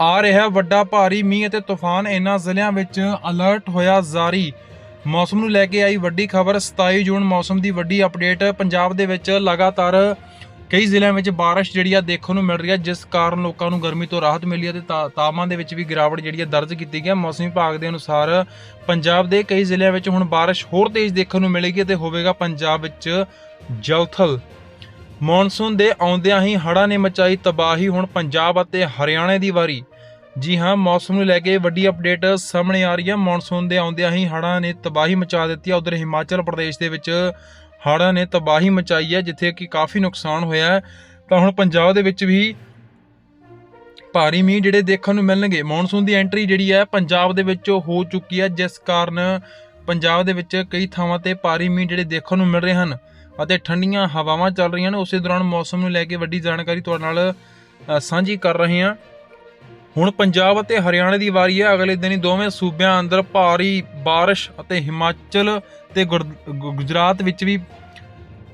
ਆ ਰਿਹਾ ਵੱਡਾ ਭਾਰੀ ਮੀਂਹ ਅਤੇ ਤੂਫਾਨ। ਇਹਨਾਂ ਜ਼ਿਲ੍ਹਿਆਂ ਵਿੱਚ ਅਲਰਟ ਹੋਇਆ ਜਾਰੀ। ਮੌਸਮ ਨੂੰ ਲੈ ਕੇ ਆਈ ਵੱਡੀ ਖਬਰ 27 ਜੂਨ ਮੌਸਮ ਦੀ ਵੱਡੀ ਅਪਡੇਟ ਪੰਜਾਬ ਦੇ ਵਿੱਚ ਲਗਾਤਾਰ ਕਈ ਜ਼ਿਲ੍ਹਿਆਂ ਵਿੱਚ ਬਾਰਿਸ਼ ਜਿਹੜੀ ਆ ਦੇਖਣ ਨੂੰ ਮਿਲ ਰਹੀ ਹੈ ਜਿਸ ਕਾਰਨ ਲੋਕਾਂ ਨੂੰ ਗਰਮੀ ਤੋਂ ਰਾਹਤ ਮਿਲੀ ਹੈ ਤੇ ਤਾ- ਤਾਪਮਾਨ ਦੇ ਵਿੱਚ ਵੀ ਗਿਰਾਵਟ ਜਿਹੜੀ ਆ ਦਰਜ ਕੀਤੀ ਗਈ ਹੈ ਮੌਸਮ ਵਿਭਾਗ ਦੇ ਅਨੁਸਾਰ ਪੰਜਾਬ ਦੇ ਕਈ ਜ਼ਿਲ੍ਹਿਆਂ ਵਿੱਚ ਹੁਣ ਬਾਰਿਸ਼ ਹੋਰ ਤੇਜ਼ ਦੇਖਣ ਨੂੰ ਮਿਲੇਗੀ ਤੇ ਹੋਵੇਗਾ ਪੰਜਾਬ ਵਿੱਚ ਜਲਥਲ। ਮੌਨਸੂਨ ਦੇ ਆਉਂਦਿਆਂ ਹੀ ਹੜ੍ਹਾਂ ਨੇ ਮਚਾਈ ਤਬਾਹੀ। ਹੁਣ ਪੰਜਾਬ ਅਤੇ ਹਰਿਆਣਾ ਦੀ ਵਾਰੀ। ਜੀ ਹਾਂ, ਮੌਸਮ ਨੂੰ ਲੈ ਕੇ ਵੱਡੀ ਅਪਡੇਟ ਸਾਹਮਣੇ ਆ ਰਹੀ ਹੈ। ਮੌਨਸੂਨ ਦੇ ਆਉਂਦਿਆਂ ਹੀ ਹੜ੍ਹਾਂ ਨੇ ਤਬਾਹੀ ਮਚਾ ਦਿੱਤੀ ਹੈ। ਉਧਰ ਹਿਮਾਚਲ ਪ੍ਰਦੇਸ਼ ਦੇ ਵਿੱਚ ਹੜ੍ਹਾਂ ਨੇ ਤਬਾਹੀ ਮਚਾਈ ਹੈ, ਜਿੱਥੇ ਕਿ ਕਾਫੀ ਨੁਕਸਾਨ ਹੋਇਆ ਤਾਂ ਹੁਣ ਪੰਜਾਬ ਦੇ ਵਿੱਚ ਵੀ ਭਾਰੀ ਮੀਂਹ ਜਿਹੜੇ ਦੇਖਣ ਨੂੰ ਮਿਲਣਗੇ। ਮੌਨਸੂਨ ਦੀ ਐਂਟਰੀ ਜਿਹੜੀ ਹੈ, ਪੰਜਾਬ ਦੇ ਵਿੱਚ ਹੋ ਚੁੱਕੀ ਹੈ, ਜਿਸ ਕਾਰਨ ਪੰਜਾਬ ਦੇ ਵਿੱਚ ਕਈ ਥਾਵਾਂ ਤੇ ਭਾਰੀ ਮੀਂਹ ਜਿਹੜੇ ਦੇਖਣ ਨੂੰ ਮਿਲ ਰਹੇ ਹਨ। ਅਤੇ ਠੰਡੀਆਂ ਹਵਾਵਾਂ ਚੱਲ ਰਹੀਆਂ ਨੇ, ਉਸੇ ਦੌਰਾਨ ਮੌਸਮ ਨੂੰ ਲੈ ਕੇ ਵੱਡੀ ਜਾਣਕਾਰੀ ਤੁਹਾਡੇ ਨਾਲ ਸਾਂਝੀ ਕਰ ਰਹੇ ਹਾਂ। ਹੁਣ ਪੰਜਾਬ ਅਤੇ ਹਰਿਆਣਾ ਦੀ ਵਾਰੀ ਹੈ। ਅਗਲੇ ਦਿਨ ਹੀ ਦੋਵੇਂ ਸੂਬਿਆਂ ਅੰਦਰ ਭਾਰੀ ਬਾਰਿਸ਼ ਅਤੇ ਹਿਮਾਚਲ ਤੇ ਗੁਰ- ਗੁ- ਗੁਜਰਾਤ ਵਿੱਚ ਵੀ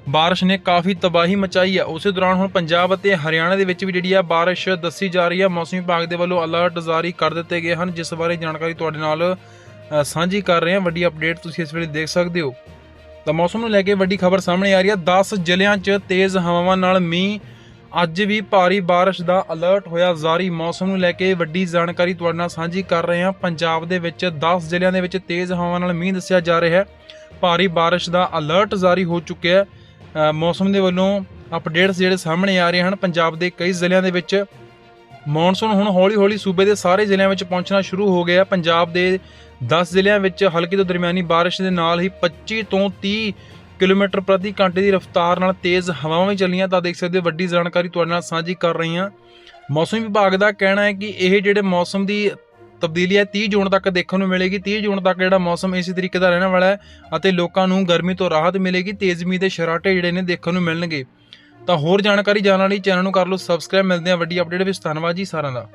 ਬਾਰਿਸ਼ ਨੇ ਕਾਫੀ ਤਬਾਹੀ ਮਚਾਈ ਹੈ। ਉਸੇ ਦੌਰਾਨ ਹੁਣ ਪੰਜਾਬ ਅਤੇ ਹਰਿਆਣਾ ਦੇ ਵਿੱਚ ਵੀ ਜਿਹੜੀ ਆ ਬਾਰਿਸ਼ ਦੱਸੀ ਜਾ ਰਹੀ ਹੈ। ਮੌਸਮ ਵਿਭਾਗ ਦੇ ਵੱਲੋਂ ਅਲਰਟ ਜਾਰੀ ਕਰ ਦਿੱਤੇ ਗਏ ਹਨ, ਜਿਸ ਬਾਰੇ ਜਾਣਕਾਰੀ ਤੁਹਾਡੇ ਨਾਲ ਸਾਂਝੀ ਕਰ ਰਹੇ ਹਾਂ। ਵੱਡੀ ਅਪਡੇਟ ਤੁਸੀਂ ਇਸ ਵੇਲੇ ਦੇਖ ਸਕਦੇ ਹੋ। ਤਾਂ ਮੌਸਮ ਨੂੰ ਲੈ ਕੇ ਵੱਡੀ ਖਬਰ ਸਾਹਮਣੇ ਆ ਰਹੀ ਹੈ। 10 ਜ਼ਿਲ੍ਹਿਆਂ 'ਚ ਤੇਜ਼ ਹਵਾਵਾਂ ਨਾਲ ਮੀਂਹ। ਅੱਜ ਵੀ ਭਾਰੀ ਬਾਰਿਸ਼ ਦਾ ਅਲਰਟ ਹੋਇਆ। ਜਾਰੀ ਮੌਸਮ ਨੂੰ ਲੈ ਕੇ ਵੱਡੀ ਜਾਣਕਾਰੀ ਤੁਹਾਡੇ ਨਾਲ ਸਾਂਝੀ ਕਰ ਰਹੇ ਹਾਂ। ਪੰਜਾਬ ਦੇ ਵਿੱਚ 10 ਜ਼ਿਲ੍ਹਿਆਂ ਦੇ ਵਿੱਚ ਤੇਜ਼ ਹਵਾਵਾਂ ਨਾਲ ਮੀਂਹ ਦੱਸਿਆ ਜਾ ਰਿਹਾ ਹੈ। ਭਾਰੀ ਬਾਰਿਸ਼ ਦਾ ਅਲਰਟ ਜਾਰੀ ਹੋ ਚੁੱਕਿਆ ਹੈ। ਮੌਸਮ ਦੇ ਵੱਲੋਂ ਅਪਡੇਟਸ ਜਿਹੜੇ ਸਾਹਮਣੇ ਆ ਰਹੇ ਹਨ। ਪੰਜਾਬ ਦੇ ਕਈ ਜ਼ਿਲ੍ਹਿਆਂ ਦੇ ਵਿੱਚ ਮੌਨਸੂਨ ਹੁਣ ਹੌਲੀ-ਹੌਲੀ ਸੂਬੇ ਦੇ ਸਾਰੇ ਜ਼ਿਲ੍ਹਿਆਂ ਵਿੱਚ ਪਹੁੰਚਣਾ ਸ਼ੁਰੂ ਹੋ ਗਿਆ। ਪੰਜਾਬ ਦੇ 10 ਜ਼ਿਲ੍ਹਿਆਂ ਵਿੱਚ ਹਲਕੀ ਤੋਂ ਦਰਮਿਆਨੀ ਬਾਰਿਸ਼ ਦੇ ਨਾਲ ਹੀ 25 ਤੋਂ 30 ਕਿਲੋਮੀਟਰ ਪ੍ਰਤੀ ਘੰਟੇ ਦੀ ਰਫ਼ਤਾਰ ਨਾਲ ਤੇਜ਼ ਹਵਾਵਾਂ ਵੀ ਚੱਲੀਆਂ। ਤਾਂ ਦੇਖ ਸਕਦੇ ਹੋ, ਵੱਡੀ ਜਾਣਕਾਰੀ ਤੁਹਾਡੇ ਨਾਲ ਸਾਂਝੀ ਕਰ ਰਹੀ ਹਾਂ। ਮੌਸਮ ਵਿਭਾਗ ਦਾ ਕਹਿਣਾ ਹੈ ਕਿ ਇਹ ਜਿਹੜੇ ਮੌਸਮ ਦੀ ਤਬਦੀਲੀ ਹੈ 30 ਜੂਨ ਤੱਕ ਦੇਖਣ ਨੂੰ ਮਿਲੇਗੀ। 30 ਜੂਨ ਤੱਕ ਜਿਹੜਾ ਮੌਸਮ ਇਸੇ ਤਰੀਕੇ ਦਾ ਰਹਿਣ ਵਾਲਾ ਹੈ ਅਤੇ ਲੋਕਾਂ ਨੂੰ ਗਰਮੀ ਤੋਂ ਰਾਹਤ ਮਿਲੇਗੀ। ਤੇਜ਼ ਮੀਂਹ ਦੇ ਸ਼ਰਾਟੇ ਜਿਹੜੇ ਨੇ ਦੇਖਣ ਨੂੰ ਮਿਲਣਗੇ। ਤਾਂ ਹੋਰ ਜਾਣਕਾਰੀ ਜਾਣਨ ਲਈ ਚੈਨਲ ਨੂੰ ਕਰ ਲਓ ਸਬਸਕ੍ਰਾਈਬ ਮਿਲਦੇ ਆ ਵੱਡੀ ਅਪਡੇਟ ਵਿੱਚ। ਧੰਨਵਾਦ ਜੀ ਸਾਰਿਆਂ ਦਾ।